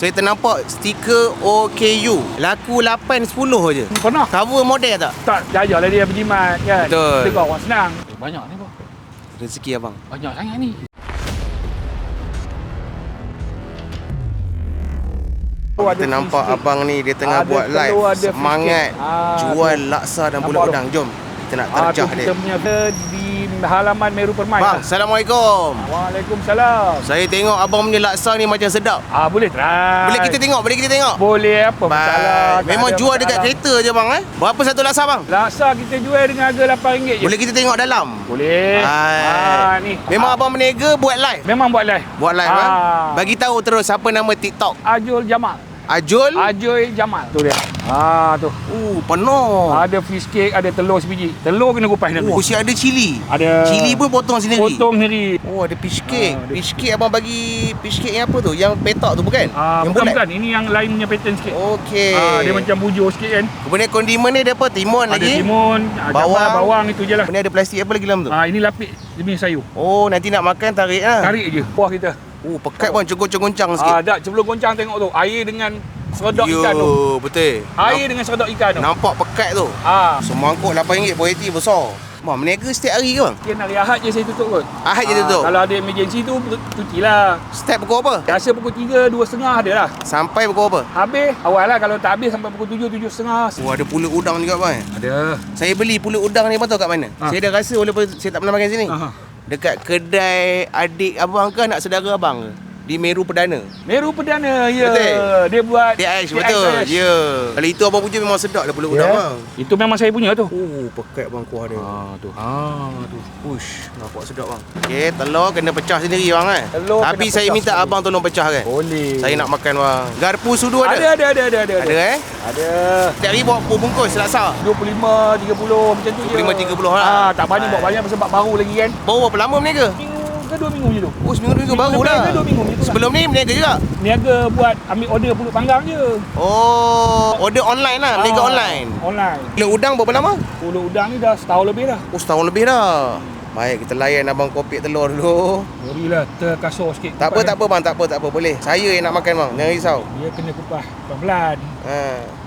Saya ternampak stiker OKU. Laku 8-10 je. Pernah? Cover model tak? Tak jajalah dia berjimat kan. Betul. Kita orang senang. Eh, banyak ni bang. Rezeki abang. Banyak sangat ni. Kita nampak abang ni dia tengah Ada buat live. ada Semangat cake. Ah, jual laksa dan Nampak tu? udang. Jom kita nak Ah, terjah kita dia. punya di halaman Meru Permai. Bang, lah. Assalamualaikum. Waalaikumsalam. Saya tengok abang punya laksa ni macam sedap. Ah boleh try. Boleh kita tengok, boleh kita tengok. Boleh apa masalah. Bye. tak Memang jual masalah. dekat kereta je bang eh. Berapa satu laksa bang? Laksa kita jual dengan harga RM8 je. Boleh kita tengok dalam. Boleh. Hai. Ah ni. Memang ah, abang berniaga buat live. memang buat live. Buat live Ah. ah. Bagi tahu terus siapa nama TikTok. Ajul Jamal. Ajul. Ajul Jamal. Tu dia. Ah tu. Uh, penuh. Ada fish cake, ada telur sebiji. Telur kena kupas dulu. Oh, si ada cili. Ada Cili pun potong sendiri. potong sendiri. Oh, ada fish cake. Ah, ada- fish cake abang bagi fish cake yang apa tu? Yang petak tu bukan? Ah, yang bukan bulat. bukan. Ini yang lain punya pattern sikit. Okey. Ah, dia macam bujur sikit kan. Kemudian kondimen ni dia apa? Timun Ada lagi. timun, ah, Bawang. bawang, bawang itu je lah. Kemudian ada plastik apa lagi dalam tu? Ah, ini lapik demi sayur. Oh, nanti nak makan tarik lah. Tarik je puas kita. Oh, pekat bang cengkung-cengkuncang sikit. Ah, dak sebelum goncang tengok tu. Air dengan seredok Yo, ikan tu. betul. Air dengan seredok ikan tu. Nampak pekat tu. Ah, Semangkuk RM8 kualiti besar. Bang, berniaga setiap hari ke bang? mungkin hari Ahad je saya tutup kot. Ahad je Ah, tutup? Kalau ada emergency tu cuti lah. Step pukul apa? Biasa pukul 3, 2.30 ada lah. Sampai pukul apa? Habis awal lah kalau tak habis sampai pukul 7, 7.30. Oh, ada pulut udang juga bang. Ada. Saya beli pulut udang ni abang tahu kat mana? Ha. Saya dah rasa walaupun saya tak pernah makan sini. Aha. Dekat kedai adik abang ke anak saudara abang ke? Di Meru Perdana. Meru Perdana, ya. Betul? Dia buat DIH DIH. betul. Ya. Kalau itu abang punya memang sedap dah pulut Ya. udang bang. Itu memang saya punya tu. Oh, pekat bang kuah dia. Ah, tu. Ah, tu. Push, nampak sedap bang. Okey, telur kena pecah sendiri bang kan? Telur Tapi saya minta sendiri. abang tolong pecah kan? Boleh. Saya nak makan bang. Garpu sudu ada? ada, ada, ada, ada, ada. Ada eh? Ada. Setiap hari bawa bungkus laksa? 25, 30 macam tu je. 25, 30 lah. Ah, tak banyak bawa banyak sebab baru lagi kan. Baru berapa lama berniaga? Ke dua minggu je tu. Oh, seminggu dua minggu baru lah. ke dua minggu macam tu lah. Sebelum ni berniaga juga? Niaga buat ambil order pulut panggang je. Oh, order online lah, berniaga Ah, online. Online. Pulut udang berapa lama? Pulut udang ni dah setahun lebih dah. Oh, setahun lebih dah. Baik, kita layan abang kopi telur dulu. Berilah terkasar sikit. Tak apa, tak apa bang, tak apa, tak apa. Boleh. Saya yang nak makan bang, jangan risau. Dia kena kupas pelan-pelan. Ha.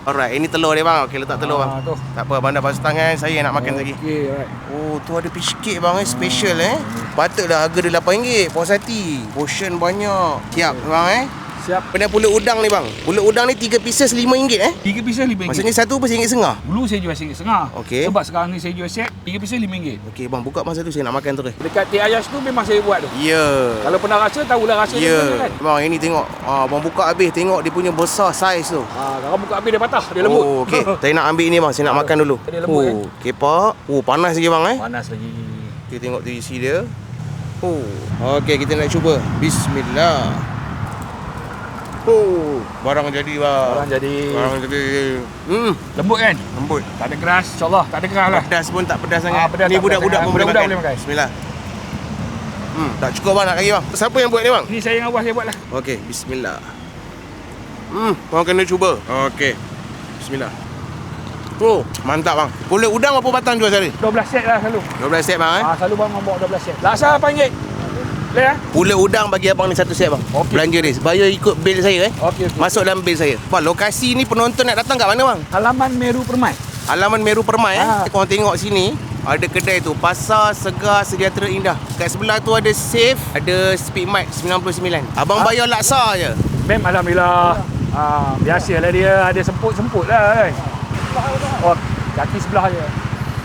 Alright, ini telur dia bang. Okey, letak telur bang. Ah, tu. Tak apa, abang dah basuh tangan, saya yang nak makan lagi. Okey, right. Oh, tu ada fish cake bang eh, special eh. Patutlah harga dia RM8. Puas hati. Portion banyak. Siap bang eh. Siap. Benda pulut udang ni bang. Pulut udang ni 3 pieces RM5 eh. Tiga pieces RM5. Maksudnya satu pun RM1.5. Dulu saya jual RM1.5. Okey. Sebab sekarang ni saya jual set, tiga pieces RM5. Okey bang, buka masa tu saya nak makan terus. Dekat Teh Ayas tu memang saya buat tu. Ya. Kalau pernah rasa, tahulah rasa Ya. dia mana kan. Bang, ini tengok. Ah, bang buka habis tengok dia punya besar saiz tu. Ha, kalau buka habis dia patah, dia lembut. Oh, okey. saya nak ambil ni bang, saya nak makan dulu. Dia lembut, oh, kepak. Oh, panas lagi bang eh. Panas lagi. Kita tengok tu isi dia. Oh. Okey, kita nak cuba. Bismillah. Oh, barang jadi bang. Orang jadi Barang jadi. Hmm, lembut kan? lembut. Tak ada keras, insyaAllah tak ada keras lah. Pedas pun tak pedas sangat. Ah, pedas ni budak-budak pun boleh Budak-budak makan. boleh makan. Bismillah. Hmm, tak cukup bang nak lagi bang. Siapa yang buat ni bang? Ni saya dengan abah saya buat lah. Okey, bismillah. Hmm, korang kena cuba. Okey. Bismillah. Oh, mantap bang. Kulit udang berapa batang jual sehari? 12 set lah selalu. 12 set bang eh. Ha, selalu bang bawa 12 set. Laksa RM8. Boleh lah? Pulut udang bagi abang ni satu set bang. Okey. Belanja ni. Bayar ikut bil saya eh. Okey, okey. Masuk dalam bil saya. Bang, lokasi ni penonton nak datang kat mana bang? Halaman Meru Permai. Halaman Meru Permai eh. Ha. Korang tengok sini. Ada kedai tu Pasar Segar Sejahtera Indah Kat sebelah tu ada Safe Ada Speed Mic 99 Abang Ha? bayar laksa je Mem Alhamdulillah. Ha, biasalah dia ada semput-semput lah kan. Oh, kaki sebelah je.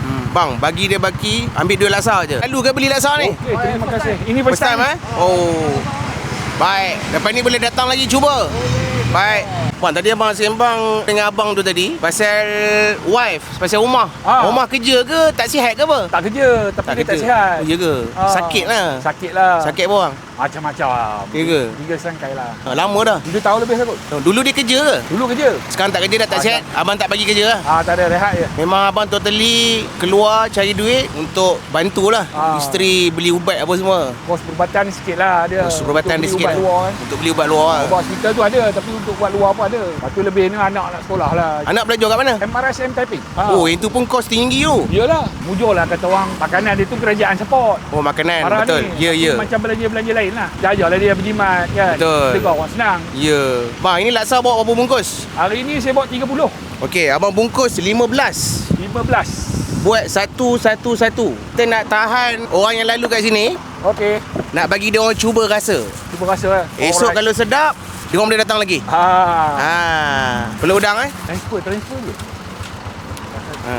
Hmm. Bang bagi dia baki Ambil dua laksa je Lalu ke beli laksa ni? Okey, terima kasih. Ini First time eh? Oh Baik Lepas ni boleh datang lagi cuba Baik Bang tadi abang sembang dengan abang tu tadi Pasal wife Pasal rumah Ah. Rumah kerja ke Tak sihat ke apa? Tak kerja, tapi dia tak sihat. Oh, ya ke? Ah. Sakit lah Sakit lah. Sakit apa bang? Macam-macam. Ya ke? Tiga sangkai lah. Ha, lama dah 7 tahun lebih kot. Oh, Dulu dia kerja ke? Dulu kerja. Sekarang tak kerja dah tak Ah, sihat Abang tak bagi kerja lah Ah, tak ada rehat je. Memang abang totally keluar cari duit untuk bantulah Ah. isteri beli ubat apa semua. Kos perubatan sikit lah dia. Kos perubatan dia sikit ubat lah. luar kan. Untuk beli ubat luar lah. Ubat hospital tu ada tapi untuk buat luar pun ada. Lepas lebih ni anak nak sekolah lah. Anak belajar kat mana? MRSM typing. Ha. Oh, yang tu pun kos tinggi tu. Iyalah, mujur lah kata orang makanan dia tu kerajaan support. Oh, makanan. Arah Betul. Ya, ya. Macam belanja-belanja lain lah. Jajarlah dia berjimat kan. Betul. Kita orang senang. Ya. Bang, ini laksa bawa berapa bungkus? Hari ni saya bawa 30. Okey, abang bungkus 15. 15. Buat satu-satu-satu. Kita nak tahan orang yang lalu kat sini. Okey. Nak bagi dia orang cuba rasa. Cuba rasa lah. Esok kalau sedap, dia orang boleh datang lagi. Ha. Ha. Perlu udang eh? Transfer, transfer je. Ha.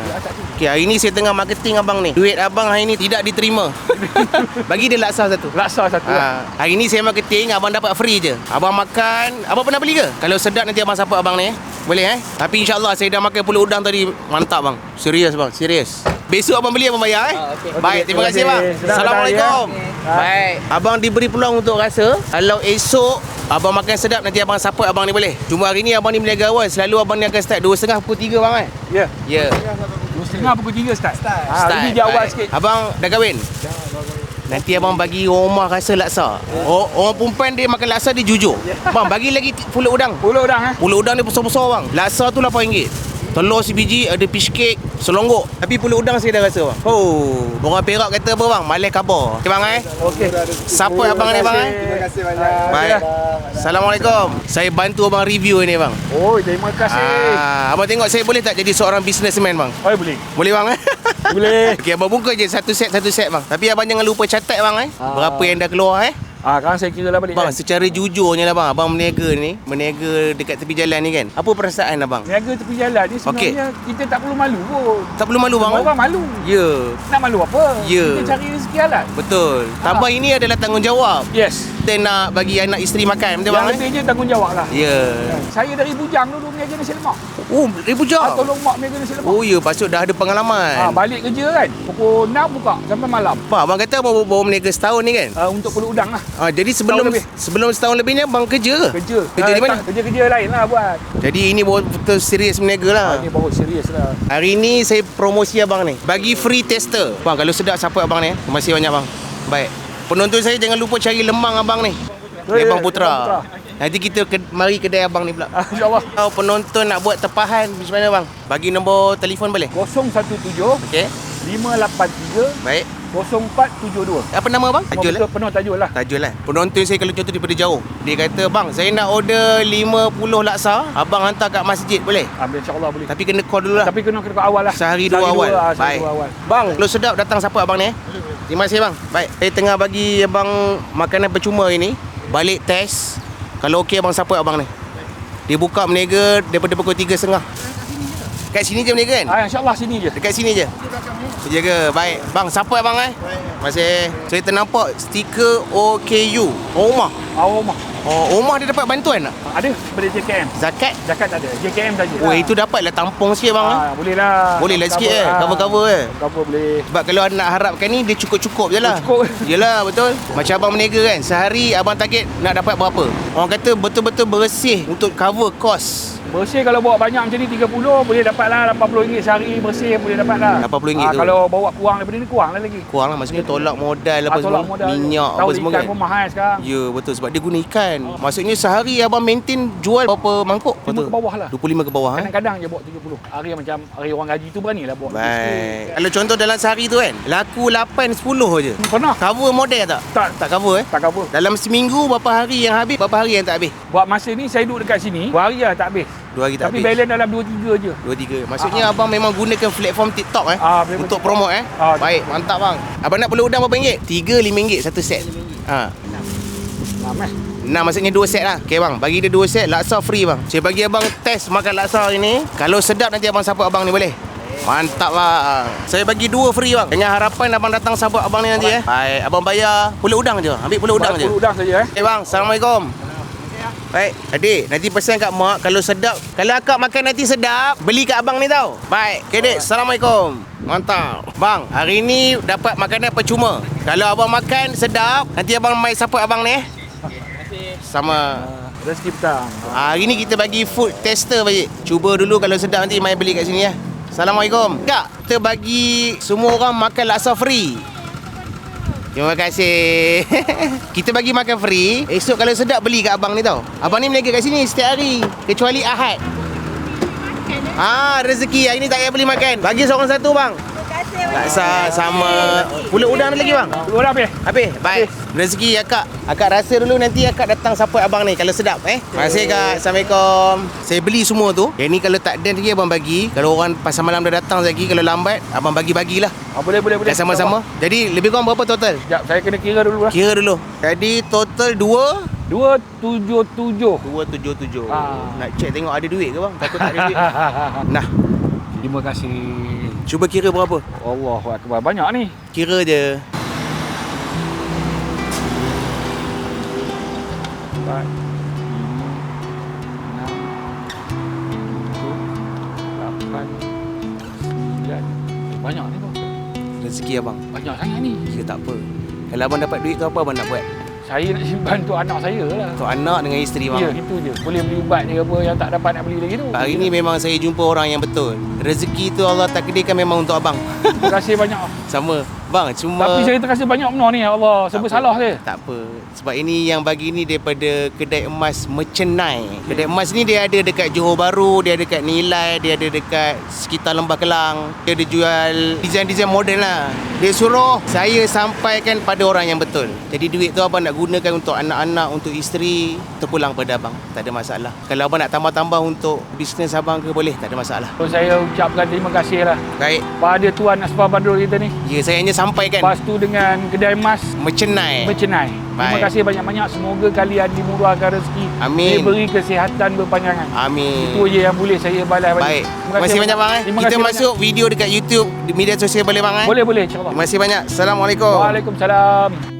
Okey, hari ni saya tengah marketing abang ni. Duit abang hari ni tidak diterima. bagi dia laksa satu. Laksa satu lah. Ha, hari ni saya marketing abang dapat free je. Abang makan, abang pernah beli ke? Kalau sedap nanti abang support abang ni eh. Boleh eh? Tapi insyaAllah saya dah makan pulut udang tadi. Mantap bang. Serius bang, serius. Besok abang beli abang bayar eh. Ah, okey. Baik, terima kasih bang. Sedap Assalamualaikum. dah, ya. Baik. Abang diberi peluang untuk rasa. Kalau esok abang makan sedap nanti abang support abang ni boleh. Cuma hari ni abang ni berniaga awal. Selalu abang ni akan start 2.30 pukul 3 bang eh. Ya. Ya. Dua setengah pukul 3 start. Start. Ha, lebih jauh Baik. sikit. Abang dah kahwin? Nanti abang bagi orang rumah rasa laksa. Oh, orang perempuan dia makan laksa dia jujur. Bang bagi lagi pulut udang. Pulut udang eh. Pulut udang dia besar-besar bang. Laksa tu RM8. Telur sebiji, ada fish cake, selonggok. Tapi pulut udang saya dah rasa bang. Oh, orang Perak kata apa bang? Malai kabar. Okay bang eh. Okey. Siapa abang ni bang eh? Terima kasih banyak. Baik. Assalamualaikum. Saya bantu abang review ni bang. Oh, terima kasih. Ah, abang tengok saya boleh tak jadi seorang businessman bang? Oh, boleh. Boleh bang eh? Boleh. Okey, abang buka je satu set satu set bang. Tapi abang jangan lupa catat bang eh. Ah. Berapa yang dah keluar eh? Ah, kan saya kira lah balik. Bang, kan? secara jujurnya lah bang, abang berniaga ni, berniaga dekat tepi jalan ni kan. Apa perasaan abang? Niaga tepi jalan ni sebenarnya kita tak perlu malu pun. Tak perlu malu bang? Orang malu. Ya, Nak malu apa? Ya. Kita cari rezeki halal. betul. Tambah ini adalah tanggungjawab. Yes. Kita nak bagi anak isteri makan, betul bang? eh? lebih je tanggungjawab lah. Ya. Saya dari Bujang dulu berniaga nasi lemak. Oh, ribu Ah, jam. tolong mak berniaga nasi lemak. Oh ya, patut dah ada Ah, pengalaman. balik kerja kan. Pukul 6 buka sampai malam. Bang, abang kata abang baru berniaga setahun ni kan? Ah, untuk pulut udang lah. Ah, jadi sebelum lebih. sebelum setahun lebihnya abang kerja ke? Kerja. Kerja Ah, di mana? Kerja-kerja lain lah buat. Jadi ini baru betul serius berniaga lah. Ah, ni baru serius lah. Hari ni saya promosi abang ni. Bagi free tester. Bang, kalau sedap support abang ni. eh. Terima kasih banyak bang. Baik. Penonton saya jangan lupa cari lemang abang ni. Eh, Lemang Lemang Putra. Putra. Nanti kita ke, mari kedai abang ni pula. Ah, InsyaAllah. Kalau penonton nak buat tepahan macam mana bang? Bagi nombor telefon boleh? 017 Okey. 583 Baik. 0472. Apa nama bang? Tajul lah. Penuh tajul lah. Tajul lah. Penonton saya kalau contoh daripada jauh. Dia kata, bang saya nak order 50 laksa. Abang hantar kat masjid boleh? Ambil insyaAllah boleh. Tapi kena call dulu lah. Tapi kena kena awal lah. Sehari dua awal. ah, Baik. Sehari dua awal. Bang, kalau sedap datang siapa abang ni eh? Terima kasih bang. Baik. Saya tengah bagi abang makanan percuma ini. Balik test. Kalau okey abang siapa abang ni? Dia buka berniaga daripada pukul 3.30. Kat sini je berniaga kan? Ah, InsyaAllah sini je. Dekat sini je. Jaga. Baik. Bang, siapa abang eh? Terima kasih. Saya ternampak stiker OKU. Oh, rumah. Awal rumah. Oh, rumah dia dapat bantuan tak? Ada daripada JKM. Zakat? Zakat tak ada. JKM saja. Oh, itu dapatlah tampung sikit bang. eh? Ah, boleh lah. Boleh lah sikit eh. Ah, Cover-cover eh. Cover boleh. Sebab kalau nak harapkan ni dia cukup-cukup je lah Cukup. Yelah betul Macam abang berniaga kan Sehari abang target nak dapat berapa Orang kata betul-betul bersih Untuk cover kos Bersih kalau bawa banyak macam ni 30 boleh dapat lah RM80 sehari bersih boleh dapat lah. RM80 Ah, tu. Kalau bawa kurang daripada ni kurang lah lagi. Kurang lah maksudnya tolak modal apa Ah, semua modal. Minyak Tahu apa semua ikan kan pun mahal sekarang. Ya betul sebab dia guna ikan Maksudnya sehari abang maintain jual berapa mangkuk? Lima ke bawah lah. 25 ke bawah ha? Kadang-kadang je bawa 30. Hari macam hari orang gaji tu berani lah bawa. Baik Kalau contoh dalam sehari tu kan Laku 8-10 je Pernah? Cover model tak? Tak. Tak cover eh? Tak cover. Dalam seminggu berapa hari yang habis Berapa hari yang tak habis? Buat masa ni saya duduk dekat sini, dua hari lah tak habis. Dua hari tak Tapi habis balance dalam 2-3 je. Dua tiga. Maksudnya abang memang gunakan platform TikTok eh Ah, untuk TikTok. promote eh. Ah, Baik, mantap bang. Abang nak pulut udang berapa ringgit? Tiga lima ringgit satu set. Ha. Nah, meh. Nah, maksudnya dua set lah. Okey bang, bagi dia dua set laksa free bang. Saya bagi abang test makan laksa hari ni. Kalau sedap nanti abang support abang ni boleh. Mantap bang. Saya bagi dua free bang. Dengan harapan abang datang support abang ni nanti eh. Baik, abang bayar pulut udang je. Ambil pulut udang je. Pulut udang saja eh. Eh bang, Assalamualaikum. Baik, adik, nanti pesan kat mak kalau sedap. Kalau akak makan nanti sedap, beli kat abang ni tau. Baik, okay, dek. Assalamualaikum. Mantap. Bang, hari ni dapat makanan percuma. Kalau abang makan sedap, nanti abang mai support abang ni eh. Sama. Rezeki petang. Hari ni kita bagi food tester bagi. Cuba dulu kalau sedap nanti mai beli kat sini ya. Assalamualaikum. Kak, kita bagi semua orang makan laksa free. Terima kasih. Kita bagi makan free. Esok kalau sedap beli kat abang ni tau. Abang ni meniaga kat sini setiap hari kecuali Ahad. Ah, rezeki. Hari ni tak payah beli makan. Bagi seorang satu bang. Tak sah sama. Pulut udang ada lagi bang. Dah habis. Habis? Baik. Rezeki akak. Akak rasa dulu nanti akak datang support abang ni kalau sedap eh. Terima kasih kak. Assalamualaikum. Saya beli semua tu. Yang ni kalau tak ada lagi abang bagi. Kalau orang pasal malam dah datang lagi kalau lambat abang bagi-bagilah. Ah, boleh, boleh, boleh. Sama-sama. Jadi lebih kurang berapa total? Sekejap, saya kena kira dulu lah. Kira dulu. Jadi total 2 Dua tujuh tujuh. 277. Ah. Nak check tengok ada duit ke bang? Takut tak ada duit. Nah, Terima kasih. cuba kira berapa? Allah Akbar. Banyak ni. Kira je. Empat, lima, enam, tujuh, lapan, sembilan. Banyak ni tu. Rezeki abang. Banyak sangat ni. Kira tak apa. Kalau abang dapat duit tu apa abang nak buat? Saya nak simpan untuk anak saya lah. Untuk anak dengan isteri bang. Ya, itu je. Boleh beli ubat dia apa yang tak dapat nak beli lagi tu. Hari ni memang saya jumpa orang yang betul. Rezeki tu Allah takdirkan memang untuk abang. Terima kasih banyak. Sama. Bang, cuma Tapi saya terasa banyak benar ni. Ya Allah, sebab salah saya. Tak apa. Sebab ini yang bagi ni daripada kedai emas Mercenai. Kedai emas ni dia ada dekat Johor Bahru, dia ada dekat Nilai, dia ada dekat sekitar Lembah Kelang. Dia ada jual design-design moden lah. Dia suruh saya sampaikan pada orang yang betul. Jadi duit tu abang nak gunakan untuk anak-anak, untuk isteri, terpulang pada abang. Tak ada masalah. Kalau abang nak tambah-tambah untuk bisnes abang ke boleh, tak ada masalah. So, saya ucapkan terima kasih lah Baik. pada Tuan Asfar Badrul kita ni. Ya, saya hanya sampaikan. Lepas tu dengan kedai emas Mercenai. Mercenai. Terima Baik. kasih banyak-banyak. Semoga kalian dimurahkan rezeki. Amin. Diberi kesihatan berpanjangan. Amin. Itu je yang boleh saya balas balik. Baik. Terima kasih banyak bang eh. Terima Kita kasih masuk video dekat YouTube di media sosial boleh bang eh. Banyak. Boleh, boleh. InsyaAllah. Terima kasih banyak. Assalamualaikum. Waalaikumsalam.